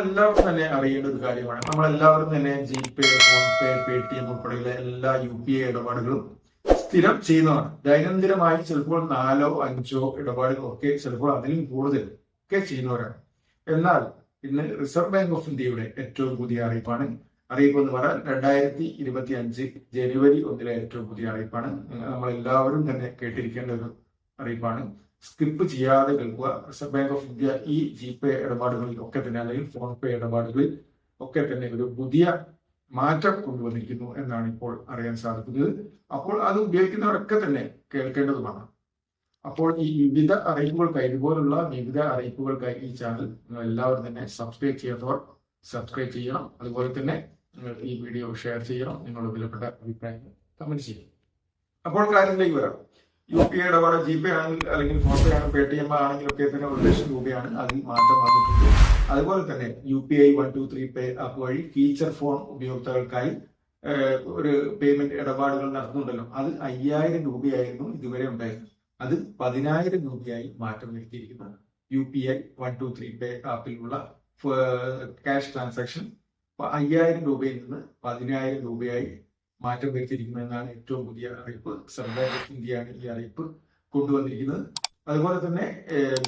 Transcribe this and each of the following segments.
എല്ലാവർക്കും തന്നെ അറിയേണ്ട ഒരു കാര്യമാണ്. നമ്മളെല്ലാവരും തന്നെ ജി പേ ഫോൺ പേ പേ ടി എം ഉൾപ്പെടെയുള്ള എല്ലാ യു പി ഐ ഇടപാടുകളും സ്ഥിരം ചെയ്യുന്നതാണ്. ദൈനംദിനമായി ചിലപ്പോൾ നാലോ അഞ്ചോ ഇടപാടുകൾ ഒക്കെ ചിലപ്പോൾ അതിലും കൂടുതൽ ഒക്കെ ചെയ്യുന്നവരാണ്. എന്നാൽ ഇന്ന് റിസർവ് ബാങ്ക് ഓഫ് ഇന്ത്യയുടെ ഏറ്റവും പുതിയ അറിയിപ്പാണ്. അറിയിപ്പ് എന്ന് പറഞ്ഞാൽ രണ്ടായിരത്തി ഇരുപത്തി അഞ്ച് ജനുവരി ഒന്നിലെ ഏറ്റവും പുതിയ അറിയിപ്പാണ്. നമ്മൾ എല്ലാവരും തന്നെ കേട്ടിരിക്കേണ്ട ഒരു അറിയിപ്പാണ്. സ്കിപ്പ് ചെയ്യാതെ കേൾക്കുക. റിസർവ് ബാങ്ക് ഓഫ് ഇന്ത്യ ഈ ജി പേ ഇടപാടുകളിൽ ഒക്കെ തന്നെ അല്ലെങ്കിൽ ഫോൺ പേ ഇടപാടുകളിൽ ഒക്കെ തന്നെ ഒരു പുതിയ മാറ്റം കൊണ്ടുവന്നിരിക്കുന്നു എന്നാണ് ഇപ്പോൾ അറിയാൻ സാധിക്കുന്നത്. അപ്പോൾ അത് ഉപയോഗിക്കുന്നവരൊക്കെ തന്നെ കേൾക്കേണ്ടതുമാണ്. അപ്പോൾ ഈ വിവിധ അറിയിപ്പുകൾക്കായി ഇതുപോലുള്ള വിവിധ അറിയിപ്പുകൾക്കായി ഈ ചാനൽ നിങ്ങൾ എല്ലാവരും തന്നെ സബ്സ്ക്രൈബ് ചെയ്യാത്തവർ സബ്സ്ക്രൈബ് ചെയ്യണം. അതുപോലെ തന്നെ നിങ്ങൾ ഈ വീഡിയോ ഷെയർ ചെയ്യണം. നിങ്ങളുടെ വിലപ്പെട്ട അഭിപ്രായങ്ങൾ കമന്റ് ചെയ്യണം. അപ്പോൾ കാര്യത്തിലേക്ക് വരാം. യു പി ഐ ഇടപാട് ജി പേ ആണെങ്കിൽ അല്ലെങ്കിൽ ഫോൺ പേ ആണ് പേ ടി എം ആണെങ്കിലൊക്കെ തന്നെ ഒരു ലക്ഷം രൂപയാണ് അതിൽ മാറ്റം വന്നിട്ടുണ്ട് അതുപോലെ തന്നെ U P I one two three pay app വഴി ഫീച്ചർ ഫോൺ ഉപയോക്താക്കൾക്കായി ഒരു പേയ്മെന്റ് ഇടപാടുകൾ നടത്തുന്നുണ്ടല്ലോ. അത് അയ്യായിരം രൂപയായിരുന്നു ഇതുവരെ ഉണ്ടായിരുന്നത്. അത് പതിനായിരം രൂപയായി മാറ്റം വരുത്തിയിരിക്കുന്നു U P I one two three pay ആപ്പിലുള്ള cash transaction അയ്യായിരം രൂപയിൽ നിന്ന് പതിനായിരം രൂപയായി മാറ്റം വരുത്തിയിരിക്കുന്നു എന്നാണ് ഏറ്റവും പുതിയ അറിയിപ്പ്. സർവേ ഓഫ് ഇന്ത്യയാണ് ഈ അറിയിപ്പ് കൊണ്ടുവന്നിരിക്കുന്നത്. അതുപോലെ തന്നെ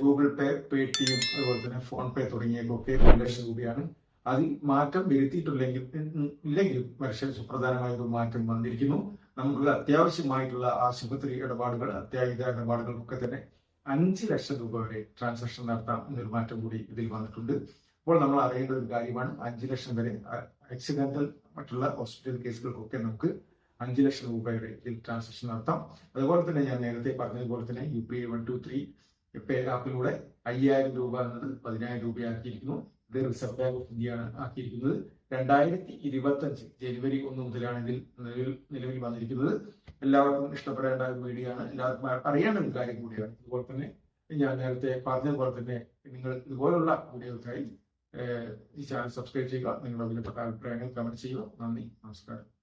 ഗൂഗിൾ പേ പേടിഎം അതുപോലെ തന്നെ ഫോൺ പേ തുടങ്ങിയവയൊക്കെ ഒരു ലക്ഷം രൂപയാണ്. അതിൽ മാറ്റം വരുത്തിയിട്ടില്ലെങ്കിൽ ഇല്ലെങ്കിലും പക്ഷേ സുപ്രധാനമായ ഒരു മാറ്റം വന്നിരിക്കുന്നു. നമുക്ക് അത്യാവശ്യമായിട്ടുള്ള ആശുപത്രി ഇടപാടുകൾ അത്യാഹിത ഇടപാടുകൾക്കൊക്കെ തന്നെ അഞ്ച് ലക്ഷം രൂപ വരെ ട്രാൻസാക്ഷൻ നടത്താം എന്നൊരു മാറ്റം കൂടി ഇതിൽ വന്നിട്ടുണ്ട്. അപ്പോൾ നമ്മൾ അറിയേണ്ട ഒരു കാര്യമാണ്. അഞ്ച് ലക്ഷം വരെ ആക്സിഡന്റൽ മറ്റുള്ള ഹോസ്പിറ്റൽ കേസുകൾക്കൊക്കെ നമുക്ക് അഞ്ച് ലക്ഷം രൂപ വരെ ഇതിൽ ട്രാൻസാക്ഷൻ നടത്താം. അതുപോലെ തന്നെ ഞാൻ നേരത്തെ പറഞ്ഞതുപോലെ തന്നെ U P I one two three pay ആപ്പിലൂടെ അയ്യായിരം രൂപ എന്നത് പതിനായിരം രൂപയാക്കിയിരിക്കുന്നു. ഇത് റിസർവ് ബാങ്ക് ഓഫ് ഇന്ത്യയാണ് ആക്കിയിരിക്കുന്നത്. രണ്ടായിരത്തി ഇരുപത്തി അഞ്ച് ജനുവരി ഒന്ന് മുതലാണ് ഇതിൽ നിലവിൽ നിലവിൽ വന്നിരിക്കുന്നത്. എല്ലാവർക്കും ഇഷ്ടപ്പെടേണ്ട ഒരു വീഡിയോ ആണ് എല്ലാവർക്കും അറിയേണ്ട ഒരു കാര്യം കൂടിയാണ്. അതുപോലെ തന്നെ ഞാൻ നേരത്തെ പറഞ്ഞതുപോലെ തന്നെ നിങ്ങൾ ഇതുപോലുള്ള വീഡിയോക്കായി ഈ ചാനൽ സബ്സ്ക്രൈബ് ചെയ്യുക. നിങ്ങളുടെ വിലപ്പെട്ട അഭിപ്രായങ്ങൾ കമന്റ് ചെയ്യുക. നന്ദി. നമസ്കാരം.